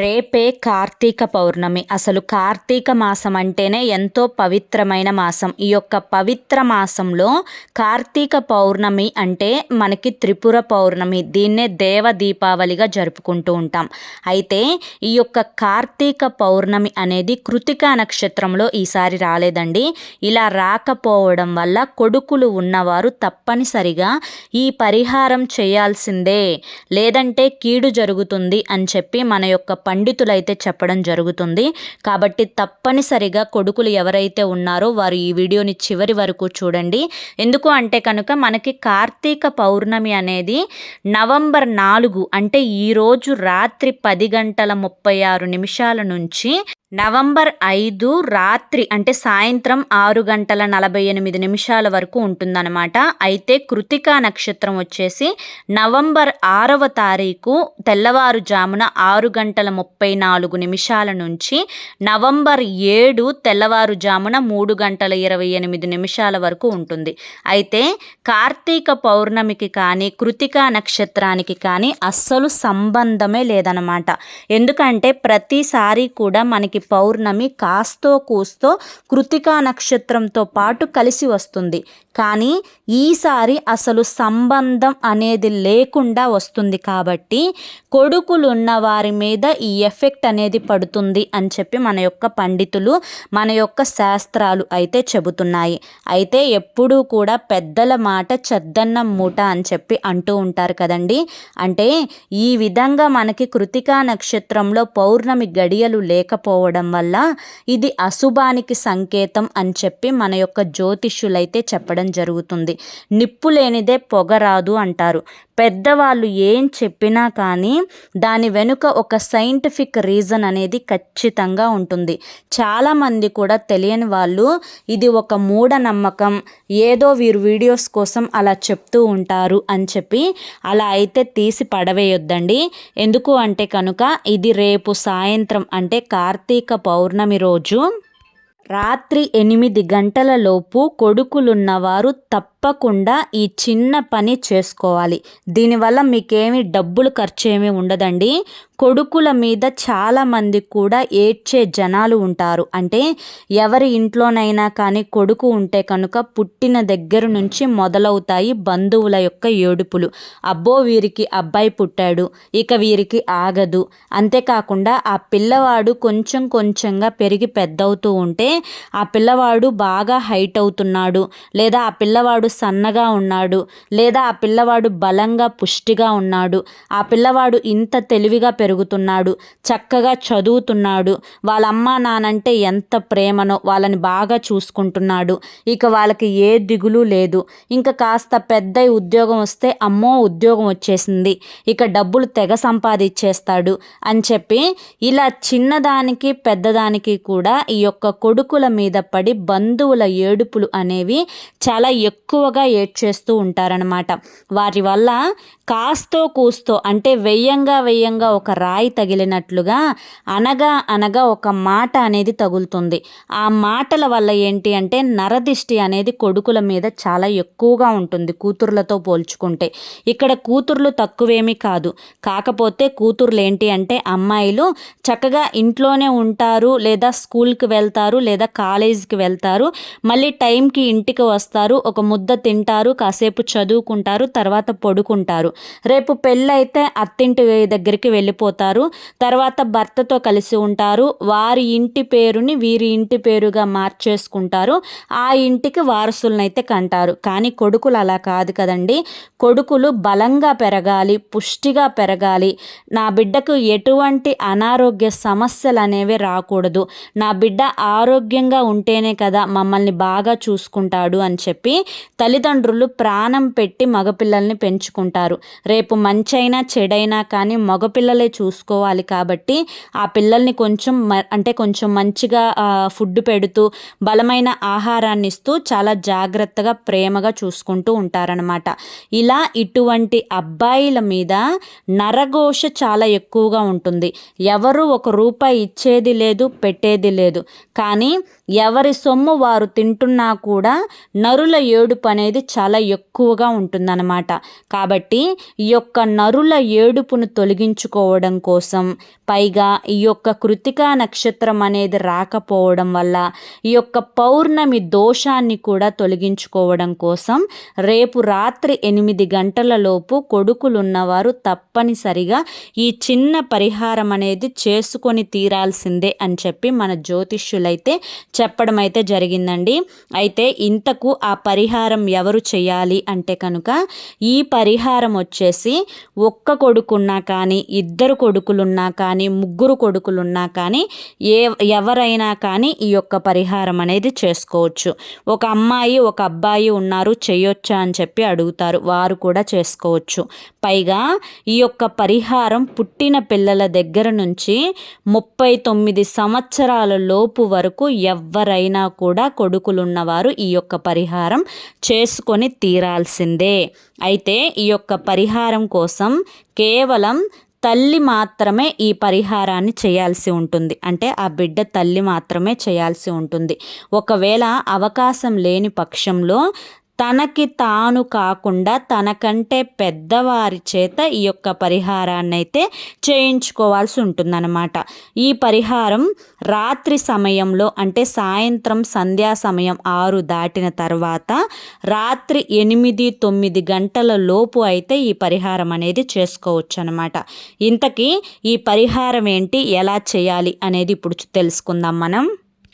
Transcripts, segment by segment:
రేపే కార్తీక పౌర్ణమి. అసలు కార్తీక మాసం అంటేనే ఎంతో పవిత్రమైన మాసం. ఈ యొక్క పవిత్ర మాసంలో కార్తీక పౌర్ణమి అంటే మనకి త్రిపుర పౌర్ణమి. దీన్నే దేవ దీపావళిగా జరుపుకుంటూ ఉంటాం. అయితే ఈ యొక్క కార్తీక పౌర్ణమి అనేది కృతికా నక్షత్రంలో ఈసారి రాలేదండి. ఇలా రాకపోవడం వల్ల కొడుకులు ఉన్నవారు తప్పనిసరిగా ఈ పరిహారం చేయాల్సిందే. లేదంటే కీడు జరుగుతుంది అని చెప్పి మన యొక్క పండితులైతే చెప్పడం జరుగుతుంది. కాబట్టి తప్పనిసరిగా కొడుకులు ఎవరైతే ఉన్నారో వారు ఈ వీడియోని చివరి వరకు చూడండి. ఎందుకు అంటే కనుక మనకి కార్తీక పౌర్ణమి అనేది నవంబర్ నాలుగు అంటే ఈరోజు రాత్రి పది గంటల ముప్పై ఆరు నిమిషాల నుంచి నవంబర్ ఐదు రాత్రి అంటే సాయంత్రం ఆరు గంటల నలభై ఎనిమిది నిమిషాల వరకు ఉంటుందన్నమాట. అయితే కృతికా నక్షత్రం వచ్చేసి నవంబర్ ఆరవ తారీఖు తెల్లవారుజామున ఆరు గంటల ముప్పై నాలుగు నిమిషాల నుంచి నవంబర్ ఏడు తెల్లవారుజామున మూడు గంటల ఇరవై ఎనిమిది నిమిషాల వరకు ఉంటుంది. అయితే కార్తీక పౌర్ణమికి కానీ కృతికా నక్షత్రానికి కానీ అస్సలు సంబంధమే లేదనమాట ఎందుకంటే ప్రతిసారి కూడా మనకి మనకి పౌర్ణమి కాస్తో కూస్తో కృతికా నక్షత్రంతో పాటు కలిసి వస్తుంది. కానీ ఈసారి అసలు సంబంధం అనేది లేకుండా వస్తుంది కాబట్టి కొడుకులు ఉన్న వారి మీద ఈ ఎఫెక్ట్ అనేది పడుతుంది అని చెప్పి మన యొక్క పండితులు మన యొక్క శాస్త్రాలు అయితే చెబుతున్నాయి. అయితే ఎప్పుడూ కూడా పెద్దల మాట చెద్దన్నం మూట అని చెప్పి అంటూ ఉంటారు కదండి. అంటే ఈ విధంగా మనకి కృతికా నక్షత్రంలో పౌర్ణమి గడియలు లేకపోవడం వల్ల ఇది అశుభానికి సంకేతం అని చెప్పి మన యొక్క జ్యోతిష్యులైతే చెప్పడం జరుగుతుంది. నిప్పు లేనిదే పొగ రాదు అంటారు. పెద్దవాళ్ళు ఏం చెప్పినా కానీ దాని వెనుక ఒక సైంటిఫిక్ రీజన్ అనేది ఖచ్చితంగా ఉంటుంది. చాలామంది కూడా తెలియని వాళ్ళు ఇది ఒక మూఢనమ్మకం. ఏదో వీరు వీడియోస్ కోసం అలా చెప్తూ ఉంటారు అని చెప్పి అలా అయితే తీసి పడవేయొద్దండి. ఎందుకు అంటే కనుక ఇది రేపు సాయంత్రం అంటే కార్తీక పౌర్ణమి రోజు రాత్రి ఎనిమిది గంటలలోపు కొడుకులున్నవారు తప్ప తప్పకుండా ఈ చిన్న పని చేసుకోవాలి. దీనివల్ల మీకేమి డబ్బులు ఖర్చు ఏమీ ఉండదండి. కొడుకుల మీద చాలామంది కూడా ఏడ్చే జనాలు ఉంటారు. అంటే ఎవరి ఇంట్లోనైనా కానీ కొడుకు ఉంటే కనుక పుట్టిన దగ్గర నుంచి మొదలవుతాయి బంధువుల యొక్క ఏడుపులు. అబ్బో వీరికి అబ్బాయి పుట్టాడు ఇక వీరికి ఆగదు. అంతేకాకుండా ఆ పిల్లవాడు కొంచెం కొంచెంగా పెరిగి పెద్దవుతూ ఉంటే ఆ పిల్లవాడు బాగా హైట్ అవుతున్నాడు లేదా ఆ పిల్లవాడు సన్నగా ఉన్నాడు. లేదా ఆ పిల్లవాడు బలంగా పుష్టిగా ఉన్నాడు. ఆ పిల్లవాడు ఇంత తెలివిగా పెరుగుతున్నాడు. చక్కగా చదువుతున్నాడు. వాళ్ళ అమ్మ నానంటే ఎంత ప్రేమనో వాళ్ళని బాగా చూసుకుంటున్నాడు. ఇక వాళ్ళకి ఏ దిగులు లేదు. ఇంకా కాస్త పెద్ద ఉద్యోగం వస్తే అమ్మో ఉద్యోగం వచ్చేసింది. ఇక డబ్బులు తెగ సంపాదించేస్తాడు అని చెప్పి ఇలా చిన్నదానికి పెద్దదానికి కూడా ఈ యొక్క కొడుకుల మీద పడి బంధువుల ఏడుపులు అనేవి చాలా ఎక్కువ ఎక్కువగా ఏడ్చేస్తూ ఉంటారనమాట వారి వల్ల కాస్తో కూస్తో అంటే వెయ్యంగా వెయ్యంగా ఒక రాయి తగిలినట్లుగా అనగా అనగా ఒక మాట అనేది తగులుతుంది. ఆ మాటల వల్ల ఏంటి అంటే నరదిష్టి అనేది కొడుకుల మీద చాలా ఎక్కువగా ఉంటుంది కూతుర్లతో పోల్చుకుంటే. ఇక్కడ కూతుర్లు తక్కువేమీ కాదు. కాకపోతే కూతుర్లు ఏంటి అంటే అమ్మాయిలు చక్కగా ఇంట్లోనే ఉంటారు లేదా స్కూల్కి వెళ్తారు లేదా కాలేజీకి వెళ్తారు. మళ్ళీ టైంకి ఇంటికి వస్తారు. ఒక ముద్ద తింటారు కాసేపు చదువుకుంటారు తర్వాత పడుకుంటారు. రేపు పెళ్ళైతే అత్తింటి దగ్గరికి వెళ్ళిపోతారు. తర్వాత భర్తతో కలిసి ఉంటారు. వారి ఇంటి పేరుని వీరి ఇంటి పేరుగా మార్చేసుకుంటారు. ఆ ఇంటికి వారసులనైతే కంటారు. కానీ కొడుకులు అలా కాదు కదండి. కొడుకులు బలంగా పెరగాలి పుష్టిగా పెరగాలి. నా బిడ్డకు ఎటువంటి అనారోగ్య సమస్యలు అనేవి రాకూడదు. నా బిడ్డ ఆరోగ్యంగా ఉంటేనే కదా మమ్మల్ని బాగా చూసుకుంటాడు అని చెప్పి తల్లిదండ్రులు ప్రాణం పెట్టి మగపిల్లల్ని పెంచుకుంటారు. రేపు మంచైనా చెడైనా కానీ మగపిల్లలే చూసుకోవాలి కాబట్టి ఆ పిల్లల్ని కొంచెం అంటే కొంచెం మంచిగా ఫుడ్ పెడుతూ బలమైన ఆహారాన్ని ఇస్తూ చాలా జాగ్రత్తగా ప్రేమగా చూసుకుంటూ ఉంటారనమాట ఇలా ఇటువంటి అబ్బాయిల మీద నరఘోష చాలా ఎక్కువగా ఉంటుంది. ఎవరు ఒక రూపాయి ఇచ్చేది లేదు పెట్టేది లేదు. కానీ ఎవరి సొమ్ము వారు తింటున్నా కూడా నరుల ఏడుపు అనేది చాలా ఎక్కువగా ఉంటుందన్నమాట. కాబట్టి ఈ యొక్క నరుల ఏడుపును తొలగించుకోవడం కోసం పైగా ఈ యొక్క కృతికా నక్షత్రం అనేది రాకపోవడం వల్ల ఈ యొక్క పౌర్ణమి దోషాన్ని కూడా తొలగించుకోవడం కోసం రేపు రాత్రి ఎనిమిది గంటలలోపు కొడుకులున్నవారు తప్పనిసరిగా ఈ చిన్న పరిహారం అనేది చేసుకొని తీరాల్సిందే అని చెప్పి మన జ్యోతిష్యులైతే చెప్పడం అయితే జరిగిందండి. అయితే ఇంతకు ఆ పరిహారం ఎవరు చేయాలి అంటే కనుక ఈ పరిహారం వచ్చేసి ఒక్క కొడుకున్నా కానీ ఇద్దరు కొడుకులున్నా కానీ ముగ్గురు కొడుకులున్నా కానీ ఏ ఎవరైనా కానీ ఈ యొక్క పరిహారం అనేది చేసుకోవచ్చు. ఒక అమ్మాయి ఒక అబ్బాయి ఉన్నారు చేయొచ్చా అని చెప్పి అడుగుతారు. వారు కూడా చేసుకోవచ్చు. పైగా ఈ యొక్క పరిహారం పుట్టిన పిల్లల దగ్గర నుంచి ముప్పై తొమ్మిది సంవత్సరాల లోపు వరకు ఎవ్వరైనా కూడా కొడుకులున్నవారు ఈ యొక్క పరిహారం చేసుకొని తీరాల్సిందే. అయితే ఈ యొక్క పరిహారం కోసం కేవలం తల్లి మాత్రమే ఈ పరిహారాన్ని చేయాల్సి ఉంటుంది. అంటే ఆ బిడ్డ తల్లి మాత్రమే చేయాల్సి ఉంటుంది. ఒకవేళ అవకాశం లేని పక్షంలో తనకి తాను కాకుండా తనకంటే పెద్దవారి చేత ఈ యొక్క పరిహారాన్ని అయితే చేయించుకోవాల్సి ఉంటుందన్నమాట. ఈ పరిహారం రాత్రి సమయంలో అంటే సాయంత్రం సంధ్యా సమయం ఆరు దాటిన తర్వాత రాత్రి ఎనిమిది తొమ్మిది గంటల లోపు అయితే ఈ పరిహారం అనేది చేసుకోవచ్చు అనమాట ఇంతకీ ఈ పరిహారం ఏంటి? ఎలా చేయాలి? అనేది ఇప్పుడు తెలుసుకుందాం మనం.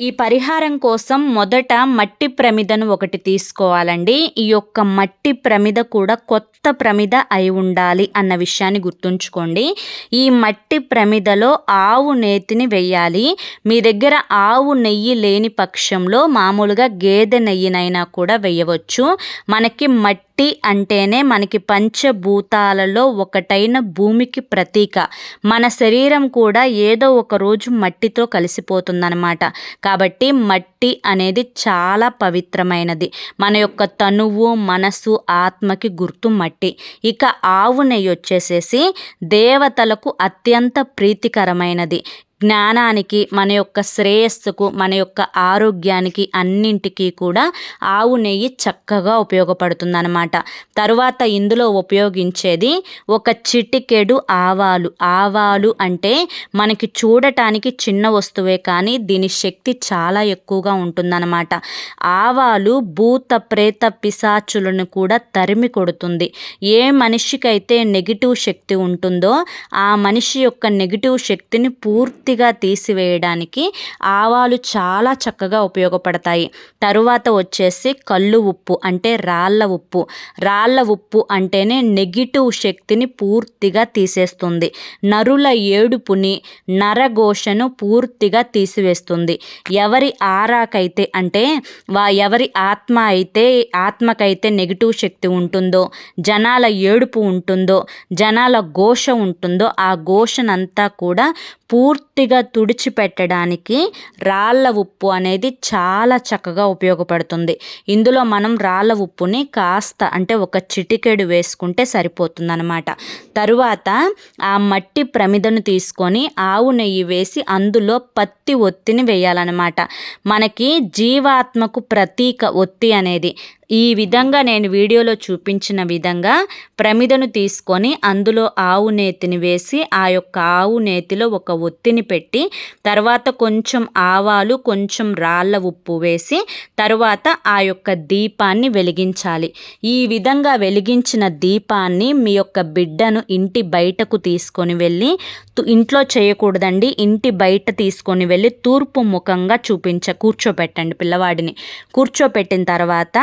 ఈ పరిహారం కోసం మొదట మట్టి ప్రమిదను ఒకటి తీసుకోవాలండి. ఈ యొక్క మట్టి ప్రమిద కూడా కొత్త ప్రమిద అయి ఉండాలి అన్న విషయాన్ని గుర్తుంచుకోండి. ఈ మట్టి ప్రమిదలో ఆవు నేతిని వెయ్యాలి మీ దగ్గర ఆవు నెయ్యి లేని పక్షంలో మామూలుగా గేదె నెయ్యినైనా కూడా వేయవచ్చు. మనకి మట్టి మట్టి అంటేనే మనకి పంచభూతాలలో ఒకటైన భూమికి ప్రతీక. మన శరీరం కూడా ఏదో ఒక రోజు మట్టితో కలిసిపోతుందన్నమాట. కాబట్టి మట్టి అనేది చాలా పవిత్రమైనది. మన యొక్క తనువు మనసు ఆత్మకి గుర్తు మట్టి. ఇక ఆవు నెయ్యి వచ్చేసేసి దేవతలకు అత్యంత ప్రీతికరమైనది. జ్ఞానానికి మన యొక్క శ్రేయస్సుకు మన యొక్క ఆరోగ్యానికి అన్నింటికీ కూడా ఆవు నెయ్యి చక్కగా ఉపయోగపడుతుందనమాట తరువాత ఇందులో ఉపయోగించేది ఒక చిటికెడు ఆవాలు. ఆవాలు అంటే మనకి చూడటానికి చిన్న వస్తువే కానీ దీని శక్తి చాలా ఎక్కువగా ఉంటుందన్నమాట. ఆవాలు భూత ప్రేత పిశాచులను కూడా తరిమి కొడుతుంది. ఏ మనిషికైతే నెగిటివ్ శక్తి ఉంటుందో ఆ మనిషి యొక్క నెగిటివ్ శక్తిని పూర్తి పూర్తిగా తీసివేయడానికి ఆవాలు చాలా చక్కగా ఉపయోగపడతాయి. తరువాత వచ్చేసి కళ్ళు ఉప్పు అంటే రాళ్ళ ఉప్పు. రాళ్ళ ఉప్పు అంటేనే నెగిటివ్ శక్తిని పూర్తిగా తీసేస్తుంది. నరుల ఏడుపుని నరఘోషను పూర్తిగా తీసివేస్తుంది. ఎవరి ఆరాకైతే అంటే వా ఎవరి ఆత్మ అయితే ఆత్మకైతే నెగిటివ్ శక్తి ఉంటుందో జనాల ఏడుపు ఉంటుందో జనాల ఘోష ఉంటుందో ఆ ఘోషనంతా కూడా పూర్తిగా తుడిచిపెట్టడానికి రాళ్ళ ఉప్పు అనేది చాలా చక్కగా ఉపయోగపడుతుంది. ఇందులో మనం రాళ్ళ ఉప్పుని కాస్త అంటే ఒక చిటికెడు వేసుకుంటే సరిపోతుందన్నమాట. తరువాత ఆ మట్టి ప్రమిదను తీసుకొని ఆవు నెయ్యి వేసి అందులో పత్తి ఒత్తిని వేయాలన్నమాట. మనకి జీవాత్మకు ప్రతీక ఒత్తి అనేది ఈ విధంగా నేను వీడియోలో చూపించిన విధంగా ప్రమిదను తీసుకొని అందులో ఆవు నేతిని వేసి ఆ యొక్క ఆవు నేతిలో ఒక ఒత్తిని పెట్టి తర్వాత కొంచెం ఆవాలు కొంచెం రాళ్ళ ఉప్పు వేసి తర్వాత ఆ యొక్క దీపాన్ని వెలిగించాలి. ఈ విధంగా వెలిగించిన దీపాన్ని మీ యొక్క బిడ్డను ఇంటి బయటకు తీసుకొని వెళ్ళి ఇంట్లో చేయకూడదండి. ఇంటి బయట తీసుకొని వెళ్ళి తూర్పు ముఖంగా చూపించ కూర్చోపెట్టండి పిల్లవాడిని. కూర్చోపెట్టిన తర్వాత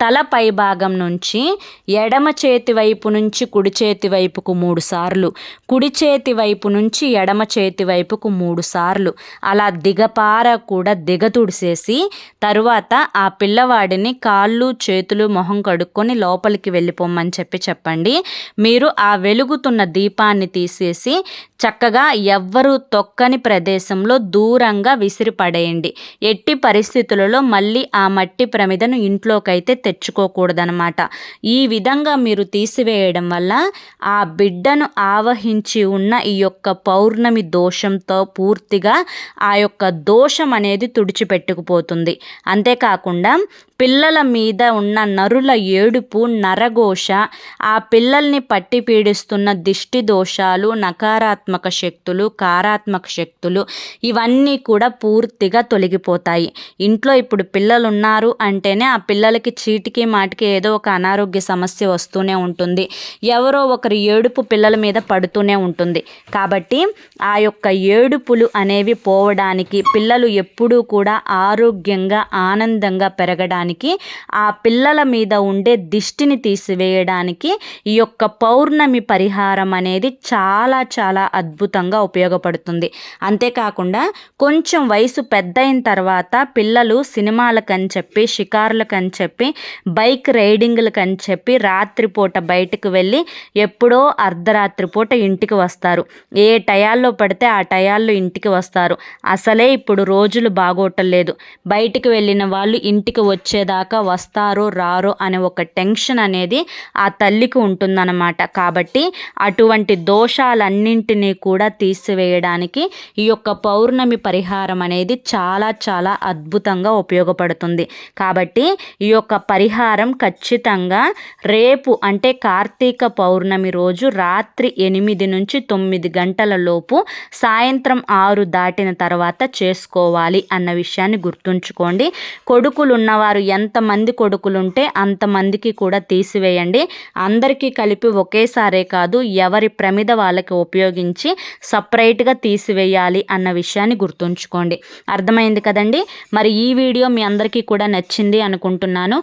తల పై భాగం నుంచి ఎడమ చేతి వైపు నుంచి కుడి చేతి వైపుకు మూడు సార్లు కుడి చేతి వైపు నుంచి ఎడమ చేతి వైపుకు మూడు సార్లు. అలా దిగపార కూడా దిగతుడిసేసి తరువాత ఆ పిల్లవాడిని కాళ్ళు చేతులు మొహం కడుక్కొని లోపలికి వెళ్ళిపోమని చెప్పి చెప్పండి. మీరు ఆ వెలుగుతున్న దీపాన్ని తీసేసి చక్కగా ఎవ్వరూ తొక్కని ప్రదేశంలో దూరంగా విసిరిపడేయండి. ఎట్టి పరిస్థితులలో మళ్ళీ ఆ మట్టి ప్రమిదను ఇంట్లోకైతే అయితే తెచ్చుకోకూడదనమాట ఈ విధంగా మీరు తీసివేయడం వల్ల ఆ బిడ్డను ఆవహించి ఉన్న ఈ యొక్క పౌర్ణమి దోషంతో పూర్తిగా ఆ యొక్క దోషం అనేది తుడిచిపెట్టుకుపోతుంది. అంతేకాకుండా పిల్లల మీద ఉన్న నరుల ఏడుపు నరఘోష ఆ పిల్లల్ని పట్టి పీడిస్తున్న దిష్టి దోషాలు నకారాత్మక శక్తులు కారాత్మక శక్తులు ఇవన్నీ కూడా పూర్తిగా తొలగిపోతాయి. ఇంట్లో ఇప్పుడు పిల్లలు ఉన్నారు అంటేనే ఆ పిల్లలకి చీటికి మాటికి ఏదో ఒక అనారోగ్య సమస్య వస్తూనే ఉంటుంది. ఎవరో ఒకరి ఏడుపు పిల్లల మీద పడుతూనే ఉంటుంది. కాబట్టి ఆ యొక్క ఏడుపులు అనేవి పోవడానికి పిల్లలు ఎప్పుడూ కూడా ఆరోగ్యంగా ఆనందంగా పెరగడానికి ఆ పిల్లల మీద ఉండే దిష్టిని తీసివేయడానికి ఈ యొక్క పౌర్ణమి పరిహారం అనేది చాలా చాలా అద్భుతంగా ఉపయోగపడుతుంది. అంతేకాకుండా కొంచెం వయసు పెద్ద అయిన తర్వాత పిల్లలు సినిమాలకని చెప్పి షికారులకని చెప్పి బైక్ రైడింగ్లకని చెప్పి రాత్రిపూట బయటకు వెళ్ళి ఎప్పుడో అర్ధరాత్రి పూట ఇంటికి వస్తారు. ఏ టయాల్లో పడితే ఆ టయాల్లో ఇంటికి వస్తారు. అసలే ఇప్పుడు రోజులు బాగోటం లేదు. బయటికి వెళ్ళిన వాళ్ళు ఇంటికి వచ్చేదాకా వస్తారో రారో అనే ఒక టెన్షన్ అనేది ఆ తల్లికి ఉంటుందన్నమాట. కాబట్టి అటువంటి దోషాలన్నింటినీ కూడా తీసివేయడానికి ఈ యొక్క పౌర్ణమి పరిహారం అనేది చాలా చాలా అద్భుతంగా ఉపయోగపడుతుంది. కాబట్టి ఈ యొక్క పరిహారం ఖచ్చితంగా రేపు అంటే కార్తీక పౌర్ణమి రోజు రాత్రి ఎనిమిది నుంచి తొమ్మిది గంటల లోపు సాయంత్రం ఆరు దాటిన తర్వాత చేసుకోవాలి అన్న విషయాన్ని గుర్తుంచుకోండి. కొడుకులు ఉన్నవారు ఎంతమంది కొడుకులుంటే అంతమందికి కూడా తీసివేయండి. అందరికీ కలిపి ఒకేసారే కాదు ఎవరి ప్రమిద వాళ్ళకి ఉపయోగించి సపరేట్గా తీసివేయాలి అన్న విషయాన్ని గుర్తుంచుకోండి. అర్థమైంది కదండి? మరి ఈ వీడియో మీ అందరికీ కూడా నచ్చింది అనుకుంటున్నాను.